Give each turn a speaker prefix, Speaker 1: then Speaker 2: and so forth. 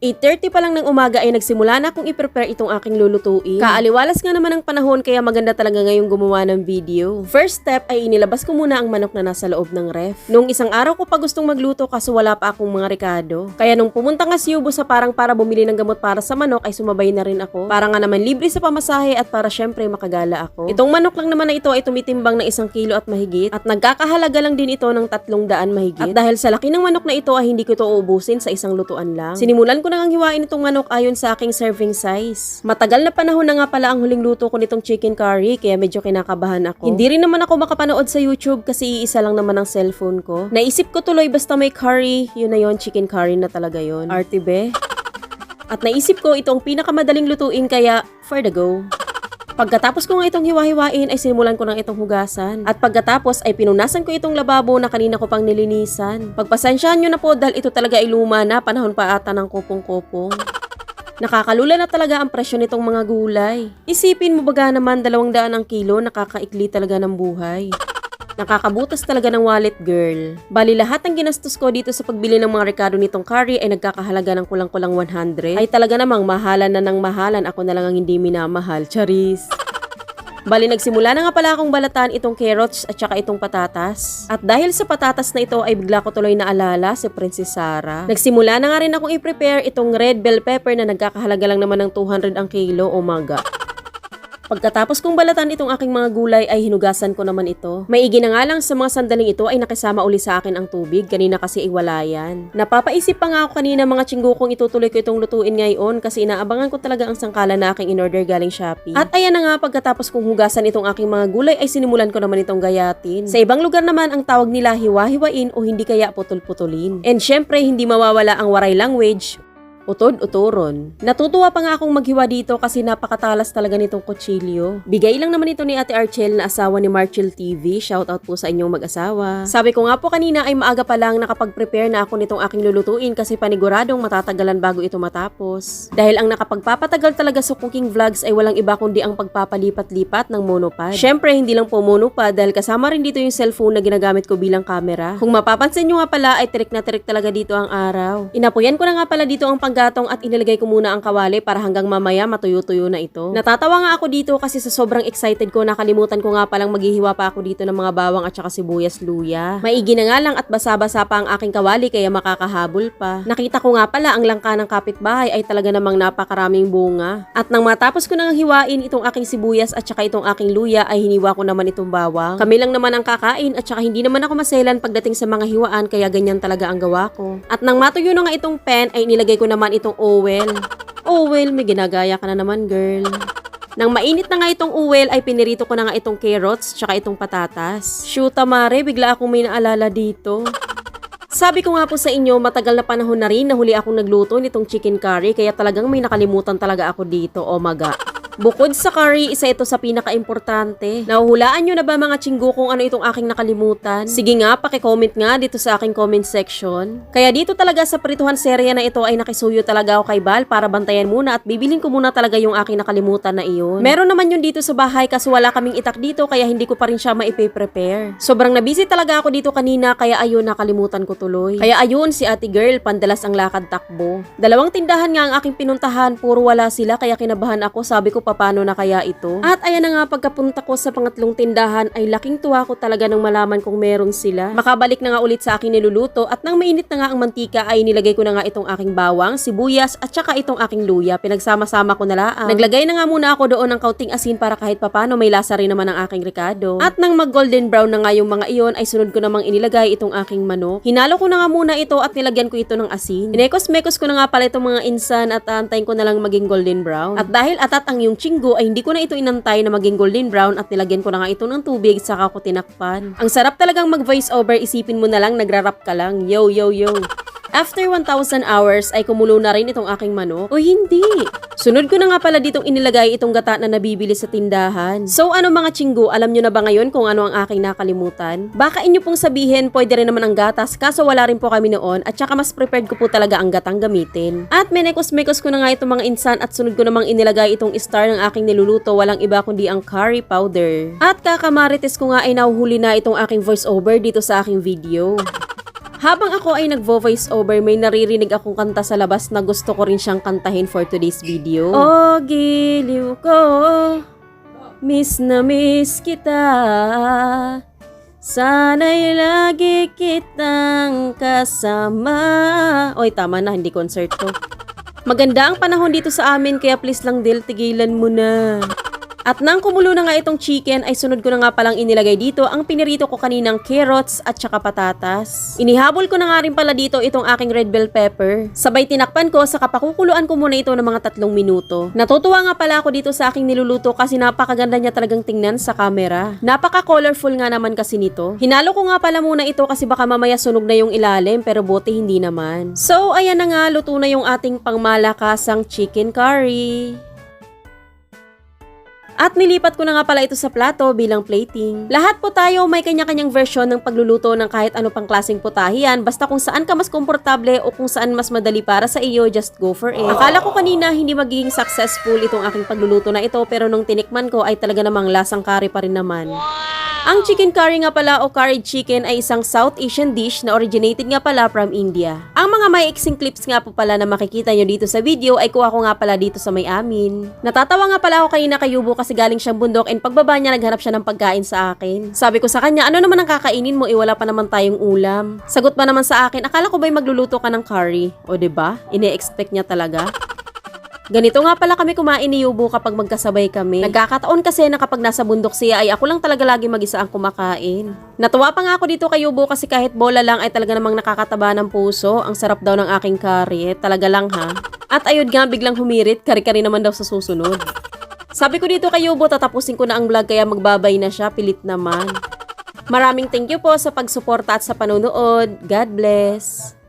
Speaker 1: 8.30 pa lang ng umaga ay nagsimula na akong i-prepare itong aking lulutuin. Kaaliwalas nga naman ang panahon kaya maganda talaga ngayong gumawa ng video. First step ay inilabas ko muna ang manok na nasa loob ng ref. Nung isang araw ko pa gustong magluto kaso wala pa akong mga rekado. Kaya nung pumunta nga si Yubo sa parang para bumili ng gamot para sa manok ay sumabay na rin ako. Para nga naman libre sa pamasahe at para syempre makagala ako. Itong manok lang naman na ito ay tumitimbang ng isang kilo at mahigit at nagkakahalaga lang din ito ng tatlong daan mahigit. At dahil sa laki ng manok na ito ay hindi ko ito uubusin sa isang lutuan lang. Sinimulan ko na ngang hiwain itong manok ayon sa aking serving size. Matagal na panahon na nga pala ang huling luto ko nitong chicken curry kaya medyo kinakabahan ako. Hindi rin naman ako makapanood sa YouTube kasi iisa lang naman ang cellphone ko. Naisip ko tuloy basta may curry, yun na yon chicken curry na talaga yon. Artibe. At naisip ko itong pinakamadaling lutuin kaya for the go. Pagkatapos ko nga itong hiwa-hiwain ay simulan ko ng itong hugasan. At pagkatapos ay pinunasan ko itong lababo na kanina ko pang nilinisan. Pagpasensyahan nyo na po dahil ito talaga ay luma na panahon pa ata ng kupong-kupong. Nakakalula na talaga ang presyo nitong mga gulay. Isipin mo baga naman dalawang daan ang kilo, nakakaikli talaga ng buhay. Nakakabutas talaga ng wallet girl. Bali lahat ng ginastos ko dito sa pagbili ng mga rekado nitong curry ay nagkakahalaga ng kulang-kulang 100. Ay talaga namang mahalan na ng mahalan ako na lang ang hindi minamahal. Charis. Bali nagsimula na nga pala akong balatan itong carrots at saka itong patatas. At dahil sa patatas na ito ay bigla ko tuloy naalala si Princess Sarah. Nagsimula na nga rin akong i-prepare itong red bell pepper na nagkakahalaga lang naman ng 200 ang kilo o maga. Pagkatapos kong balatan itong aking mga gulay ay hinugasan ko naman ito. Maigi na nga lang sa mga sandaling ito ay nakisama uli sa akin ang tubig, kanina kasi iwala yan. Napapaisip pa nga ako kanina mga tsinggo kong itutuloy ko itong lutuin ngayon kasi inaabangan ko talaga ang sangkalan na aking in-order galing Shopee. At ayan na nga pagkatapos kong hugasan itong aking mga gulay ay sinimulan ko naman itong gayatin. Sa ibang lugar naman ang tawag nila hiwa-hiwain o hindi kaya putol-putulin. And syempre hindi mawawala ang waray language utod-uturon. Natutuwa pa nga akong maghiwa dito kasi napakatalas talaga nitong kutsilyo. Bigay lang naman ito ni Ate Archel na asawa ni Marchel TV. Shoutout po sa inyong mag-asawa. Sabi ko nga po kanina ay maaga pa lang nakapag-prepare na ako nitong aking lulutuin kasi paniguradong matatagalan bago ito matapos. Dahil ang nakapagpapatagal talaga sa cooking vlogs ay walang iba kundi ang pagpapalipat-lipat ng monopod. Syempre hindi lang po monopod dahil kasama rin dito yung cellphone na ginagamit ko bilang camera. Kung mapapansin nyo nga pala ay trick na trick talaga dito ang araw. Inapuyan ko na nga pala dito ang panggatong at inilagay ko muna ang kawali para hanggang mamaya matuyo-tuyo na ito. Natatawa nga ako dito kasi sa sobrang excited ko nakalimutan ko nga palang maghihiwa pa ako dito ng mga bawang at saka sibuyas luya. Maigi na nga lang at basa-basa pa ang aking kawali kaya makakahabol pa. Nakita ko nga pala ang langka ng kapitbahay ay talaga namang napakaraming bunga. At nang matapos ko nang hiwain itong aking sibuyas at saka itong aking luya ay hiniwa ko naman itong bawang. Kami lang naman ang kakain at saka hindi naman ako maselan pagdating sa mga hiwaan kaya ganyan talaga ang gawa ko. At nang matuyo na nga itong pen ay nilagay ko naman itong Owel. Owel, may ginagaya ka na naman, girl. Nang mainit na nga itong uwel ay pinirito ko na nga itong carrots tsaka itong patatas. Shoot mare, bigla akong may naalala dito. Sabi ko nga po sa inyo, matagal na panahon na rin na huli akong nagluto nitong chicken curry kaya talagang may nakalimutan talaga ako dito, oh maga. Bukod sa curry, isa ito sa pinaka-importante. Nahuhulaan nyo na ba mga chinggo kung ano itong aking nakalimutan? Sige nga, pakicomment nga dito sa aking comment section. Kaya dito talaga sa prituhan serya na ito ay nakisuyo talaga ako kay Bal para bantayan muna at bibilin ko muna talaga yung aking nakalimutan na iyon. Meron naman yun dito sa bahay kasi wala kaming itak dito kaya hindi ko pa rin siya maipe-prepare. Sobrang nabisi talaga ako dito kanina kaya ayun nakalimutan ko tuloy. Kaya ayun si ate girl, pandalas ang lakad takbo. Dalawang tindahan nga ang aking pinuntahan, puro wala sila kaya kinabahan ako sabi ko paano na kaya ito. At ayan na nga pagkapunta ko sa pangatlong tindahan ay laking tuwa ko talaga nang malaman kung meron sila. Makabalik na nga ulit sa aking niluluto at nang mainit na nga ang mantika ay nilagay ko na nga itong aking bawang, sibuyas at saka itong aking luya. Pinagsama-sama ko na laang. Naglagay na nga muna ako doon ng kaunting asin para kahit papano may lasa rin naman ang aking ricado. At nang mag golden brown na nga yung mga iyon ay sunod ko namang inilagay itong aking manok. Hinalo ko na nga muna ito at nilagyan ko ito ng asin. Inekos-mekos ko na nga pala itong mga insan at aantayin ko na lang maging golden brown. At dahil atat ang yung chinggo ay hindi ko na ito inantay na maging golden brown at nilagyan ko na nga ito ng tubig saka ko tinakpan. Ang sarap talagang mag voice over isipin mo na lang nagrarap ka lang. Yo yo yo. After 1,000 hours ay kumulo na rin itong aking manok. O hindi. Sunod ko na nga pala ditong inilagay itong gata na nabibili sa tindahan. So ano mga chinggo, alam nyo na ba ngayon kung ano ang aking nakalimutan? Baka inyo pong sabihin, pwede rin naman ang gatas, kaso wala rin po kami noon at saka mas prepared ko po talaga ang gatang gamitin. At menekos-mekos ko na nga itong mga insan at sunod ko namang inilagay itong star ng aking niluluto, walang iba kundi ang curry powder. At kakamarites ko nga ay nahuhuli na itong aking voice over dito sa aking video. Habang ako ay nagvo-voice over, may naririnig akong kanta sa labas na gusto ko rin siyang kantahin for today's video. Oh, giliw ko, miss na miss kita. Sana'y lagi kitang kasama. Oy, tama na, hindi concert to. Maganda ang panahon dito sa amin, kaya please lang Dil, tigilan mo na. At nang kumulo na nga itong chicken, ay sunod ko na nga palang inilagay dito ang pinirito ko kaninang carrots at saka patatas. Inihabol ko na nga rin pala dito itong aking red bell pepper. Sabay tinakpan ko, saka pakukuluan ko muna ito ng mga tatlong minuto. Natutuwa nga pala ako dito sa aking niluluto kasi napakaganda niya talagang tingnan sa camera. Napaka-colorful nga naman kasi nito. Hinalo ko nga pala muna ito kasi baka mamaya sunog na yung ilalim pero buti hindi naman. So, ayan na nga, luto na yung ating pangmalakasang chicken curry. At nilipat ko na nga pala ito sa plato bilang plating. Lahat po tayo may kanya-kanyang version ng pagluluto ng kahit ano pang klaseng putahian basta kung saan ka mas komportable o kung saan mas madali para sa iyo, just go for it. Akala ko kanina hindi magiging successful itong aking pagluluto na ito pero nung tinikman ko ay talaga namang lasang curry pa rin naman. Ang chicken curry nga pala o curried chicken ay isang South Asian dish na originated nga pala from India. Ang mga may iksing clips nga po pala na makikita nyo dito sa video ay kuha ko nga pala dito sa may amin. Natatawa nga pala ako kanina kay Yubo kasi galing siyang bundok and pagbaba niya naghanap siya ng pagkain sa akin. Sabi ko sa kanya, ano naman ang kakainin mo? Iwala pa naman tayong ulam. Sagot pa naman sa akin, akala ko ba'y magluluto ka ng curry? O ba? Ine-expect niya talaga. Ganito nga pala kami kumain ni Yubo kapag magkasabay kami. Nagkakataon kasi na kapag nasa bundok siya ay ako lang talaga lagi mag-isa ang kumakain. Natuwa pa nga ako dito kay Yubo kasi kahit bola lang ay talaga namang nakakataba ng puso. Ang sarap daw ng aking curry. Talaga lang ha. At ayun nga biglang humirit, kari-kari naman daw sa susunod. Sabi ko dito kay Yubo, tatapusin ko na ang vlog kaya magbabay na siya, pilit naman. Maraming thank you po sa pagsuporta at sa panonood. God bless!